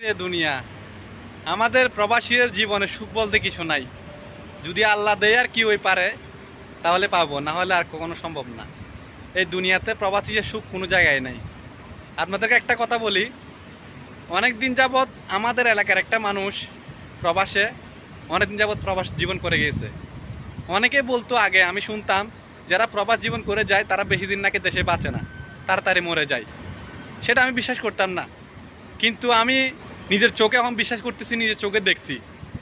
দুনিয়া, আমাদের প্রবাসীর জীবনে সুখ বলতে কিছু নাই। যদি আল্লাহ দেয় আর কি ওই পারে, তাহলে পাবো, না হলে আর কখনো সম্ভব না। এই দুনিয়াতে প্রবাসীর সুখ কোনো জায়গায় নাই। আপনাদেরকে একটা কথা বলি, অনেক দিন যাবৎ আমাদের এলাকার একটা মানুষ প্রবাসে, অনেক দিন যাবৎ প্রবাস জীবন করে গিয়েছে। অনেকে বলতো আগে, আমি শুনতাম, যারা প্রবাস জীবন করে যায়, তারা বেশি দিন নাকি দেশে বাঁচে না, তাড়াতাড়ি মরে যায়। সেটা আমি বিশ্বাস করতাম না। কিন্তু আমি নিজের চোখে এখন বিশ্বাস করতেছি, নিজের চোখে দেখছি,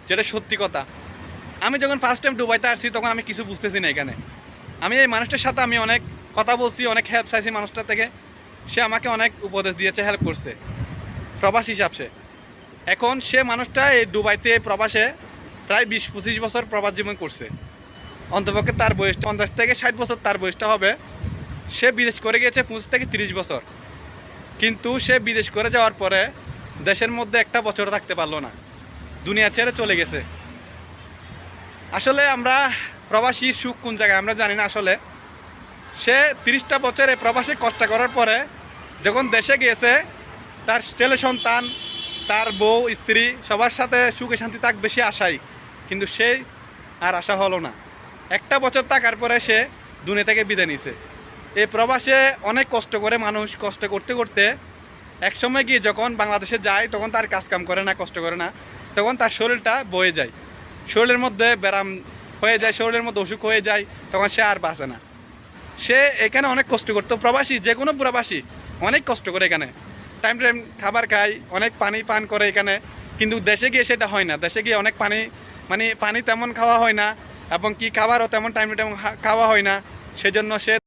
যেটা সত্যি কথা। আমি যখন ফার্স্ট টাইম দুবাইতে আসছি, তখন আমি কিছু বুঝতেছি না এখানে। আমি এই মানুষটার সাথে আমি অনেক কথা বলছি, অনেক হেল্প চাইছি মানুষটা থেকে। সে আমাকে অনেক উপদেশ দিয়েছে হেল্প করছে, প্রবাস হিসাব সে। এখন সে মানুষটা এই দুবাইতে প্রবাসে প্রায় বিশ পঁচিশ বছর প্রবাস জীবন করছে। অন্তপক্ষে তার বয়সটা পঞ্চাশ থেকে ষাট বছর তার বয়সটা হবে। সে বিদেশ করে গেছে পঁচিশ থেকে তিরিশ বছর। কিন্তু সে বিদেশ করে যাওয়ার পরে দেশের মধ্যে একটা বছর থাকতে পারল না। দুনিয়া ছেড়ে চলে গেছে। আসলে আমরা প্রবাসী সুখ কোন জায়গায় আমরা জানি না আসলে। সে তিরিশটা বছরে প্রবাসে কষ্ট করার পরে যখন দেশে গিয়েছে, তার ছেলে সন্তান, তার বউ, স্ত্রী সবার সাথে সুখে শান্তি তাক বেশি আশাই। কিন্তু সে আর আশা হলো না। একটা বছর থাকার পরে সে দুনিয়া থেকে বিদায় নিছে এই প্রবাসে অনেক কষ্ট করে মানুষ কষ্ট করতে করতে একসময় গিয়ে যখন বাংলাদেশে যায়, তখন তার কাজ কাম করে না, কষ্ট করে না, তখন তার শরীরটা বয়ে যায়। শরীরের মধ্যে ব্যারাম হয়ে যায়, শরীরের মধ্যে অসুখ হয়ে যায়, তখন সে আর বাঁচে না। সে এখানে অনেক কষ্ট করতো। প্রবাসী, যে কোনো প্রবাসী অনেক কষ্ট করে এখানে। টাইম টাইম খাবার খায়, অনেক পানি পান করে এখানে। কিন্তু দেশে গিয়ে সেটা হয় না। দেশে গিয়ে অনেক পানি মানে পানি তেমন খাওয়া হয় না এবং কি খাবারও তেমন টাইম টু টাইম খাওয়া হয় না। সেজন্য সে